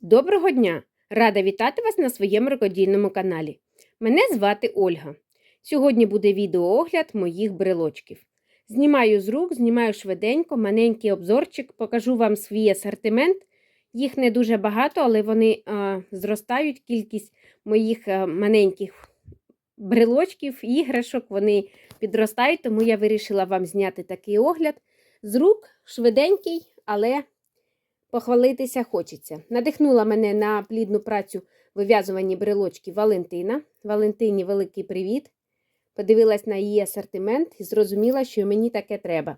Доброго дня! Рада вітати вас на своєму рукодільному каналі. Мене звати Ольга. Сьогодні буде відеоогляд моїх брелочків. Знімаю з рук, знімаю швиденько, маленький обзорчик, покажу вам свій асортимент. Їх не дуже багато, але вони а, зростають. Кількість моїх а, маленьких брелочків, іграшок, вони підростають, тому я вирішила вам зняти такий огляд. З рук швиденький, але Похвалитися хочеться. Надихнула мене на плідну працю вив'язувані брелочки Валентина. Валентині великий привіт. Подивилась на її асортимент і зрозуміла, що мені таке треба.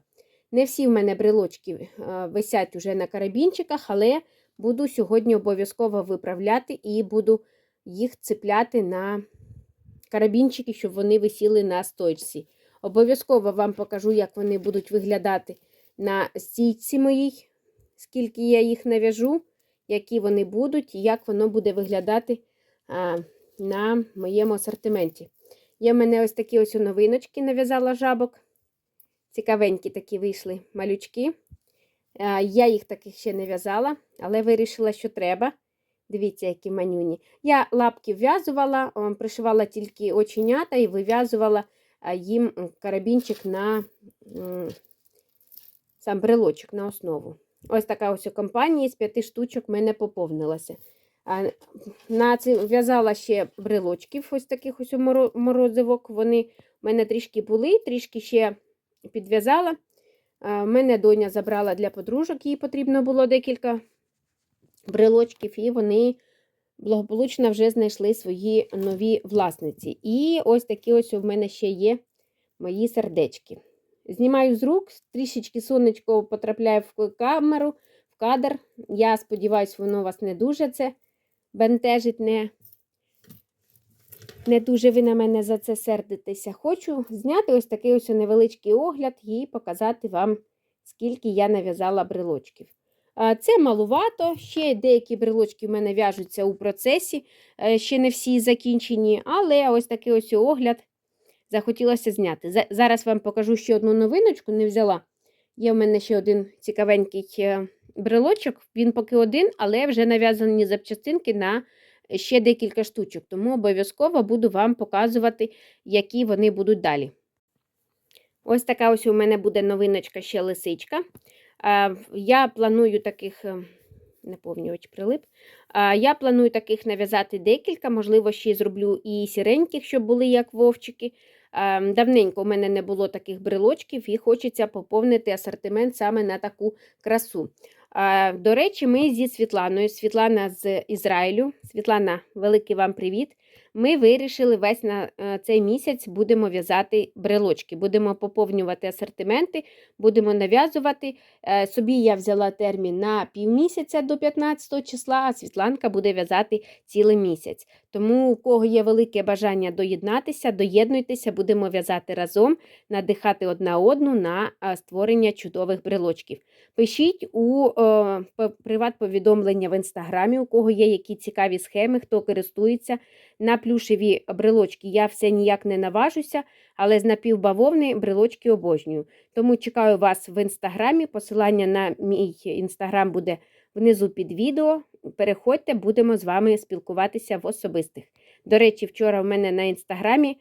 Не всі в мене брелочки е, висять уже на карабінчиках, але буду сьогодні обов'язково виправляти і буду їх цепляти на карабінчики, щоб вони висіли на стойці. Обов'язково вам покажу, як вони будуть виглядати на стійці моїй скільки я їх нав'яжу, які вони будуть і як воно буде виглядати а, на моєму асортименті. Є в мене ось такі ось новиночки, нав'язала жабок. Цікавенькі такі вийшли малючки. А, я їх таких ще не в'язала, але вирішила, що треба. Дивіться, які манюні. Я лапки в'язувала, пришивала тільки оченята і вив'язувала їм карабінчик на сам брелочок на основу. Ось така ось компанія з п'яти штучок мене поповнилася. На це в'язала ще брелочків, ось таких ось морозивок. Вони в мене трішки були, трішки ще підв'язала. У мене доня забрала для подружок, їй потрібно було декілька брелочків, і вони благополучно вже знайшли свої нові власниці. І ось такі ось у мене ще є мої сердечки. Знімаю з рук, трішечки сонечко потрапляє в камеру, в кадр. Я сподіваюся, воно вас не дуже це бентежить, не не дуже ви на мене за це сердитеся. Хочу зняти ось такий ось невеличкий огляд і показати вам, скільки я нав'язала брелочків. Це малувато, ще деякі брелочки в мене в'яжуться у процесі, е, ще не всі закінчені, але ось такий ось огляд захотілося зняти. Зараз вам покажу ще одну новиночку, не взяла. Є в мене ще один цікавенький е, брелочок, він поки один, але вже нав'язані запчастинки на ще декілька штучок, тому обов'язково буду вам показувати, які вони будуть далі. Ось така ось у мене буде новиночка ще лисичка. Я планую таких е, наповнювач прилип. Я планую таких нав'язати декілька, можливо, ще зроблю і сіреньких, щоб були як вовчики. Ем, давненько у мене не було таких брелочків і хочеться поповнити асортимент саме на таку красу. До речі, ми зі Світланою, Світлана з Ізраїлю. Світлана, великий вам привіт! Ми вирішили весь на е, цей місяць будемо в'язати брелочки, будемо поповнювати асортименти, будемо нав'язувати. Е, собі я взяла термін на півмісяця до 15 числа, а Світланка буде в'язати цілий місяць. Тому, у кого є велике бажання доєднатися, доєднуйтеся, будемо в'язати разом, надихати одна одну на створення чудових брелочків. Пишіть у о, приват-повідомлення в інстаграмі, у кого є які цікаві схеми, хто користується. На плюшеві брелочки я все ніяк не наважуся, але з напівбавовни брелочки обожнюю. Тому чекаю вас в інстаграмі. Посилання на мій інстаграм буде внизу під відео. Переходьте, будемо з вами спілкуватися в особистих. До речі, вчора в мене на інстаграмі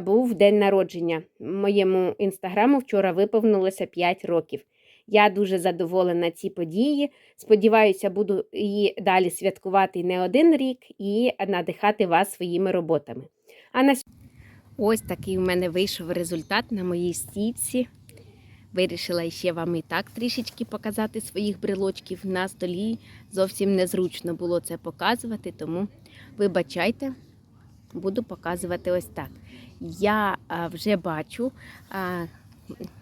був день народження. Моєму інстаграму вчора виповнилося 5 років. Я дуже задоволена ці події. Сподіваюся, буду її далі святкувати не один рік і надихати вас своїми роботами. А на Ось такий у мене вийшов результат на моїй стійці. Вирішила ще вам і так трішечки показати своїх брелочків на столі. Зовсім незручно було це показувати, тому вибачайте, буду показувати ось так. Я вже бачу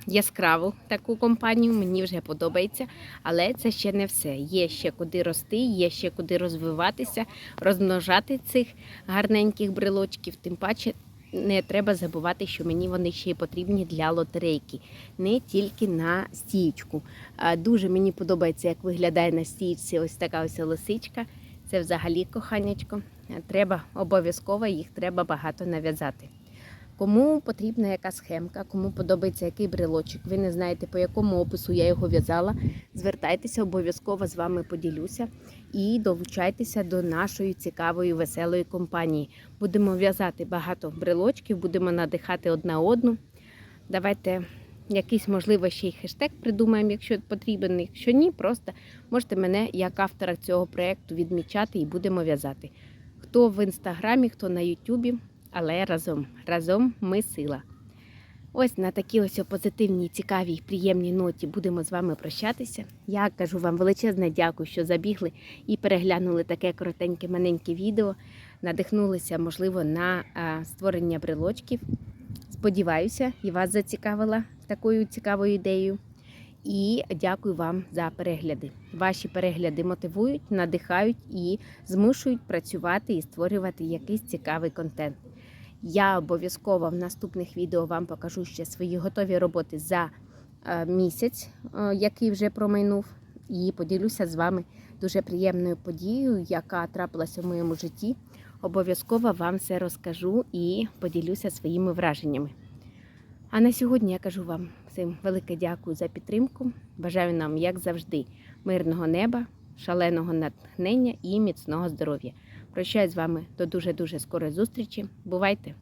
яскраву таку компанію, мені вже подобається, але це ще не все. Є ще куди рости, є ще куди розвиватися, розмножати цих гарненьких брелочків, тим паче. Не треба забувати, що мені вони ще й потрібні для лотерейки, не тільки на стічку. Дуже мені подобається, як виглядає на стічці ось така ось лисичка. Це взагалі коханячко. Треба обов'язково їх треба багато нав'язати. Кому потрібна яка схемка, кому подобається який брелочок, ви не знаєте, по якому опису я його в'язала. Звертайтеся, обов'язково з вами поділюся і долучайтеся до нашої цікавої веселої компанії. Будемо в'язати багато брелочків, будемо надихати одна одну. Давайте якийсь, можливо, ще й хештег придумаємо, якщо потрібен. Якщо ні, просто можете мене як автора цього проєкту відмічати і будемо в'язати. Хто в інстаграмі, хто на Ютубі, але разом. Разом ми сила. Ось на такій ось позитивній, цікавій, приємній ноті будемо з вами прощатися. Я кажу вам величезне дякую, що забігли і переглянули таке коротеньке, маленьке відео. Надихнулися, можливо, на а, створення брелочків. Сподіваюся, і вас зацікавила такою цікавою ідеєю. І дякую вам за перегляди. Ваші перегляди мотивують, надихають і змушують працювати і створювати якийсь цікавий контент. Я обов'язково в наступних відео вам покажу ще свої готові роботи за е, місяць, е, який вже промайнув, і поділюся з вами дуже приємною подією, яка трапилася в моєму житті. Обов'язково вам все розкажу і поділюся своїми враженнями. А на сьогодні я кажу вам всім велике дякую за підтримку. Бажаю нам, як завжди, мирного неба, шаленого натхнення і міцного здоров'я. Прощаюсь з вами до дуже дуже скорої зустрічі. Бувайте!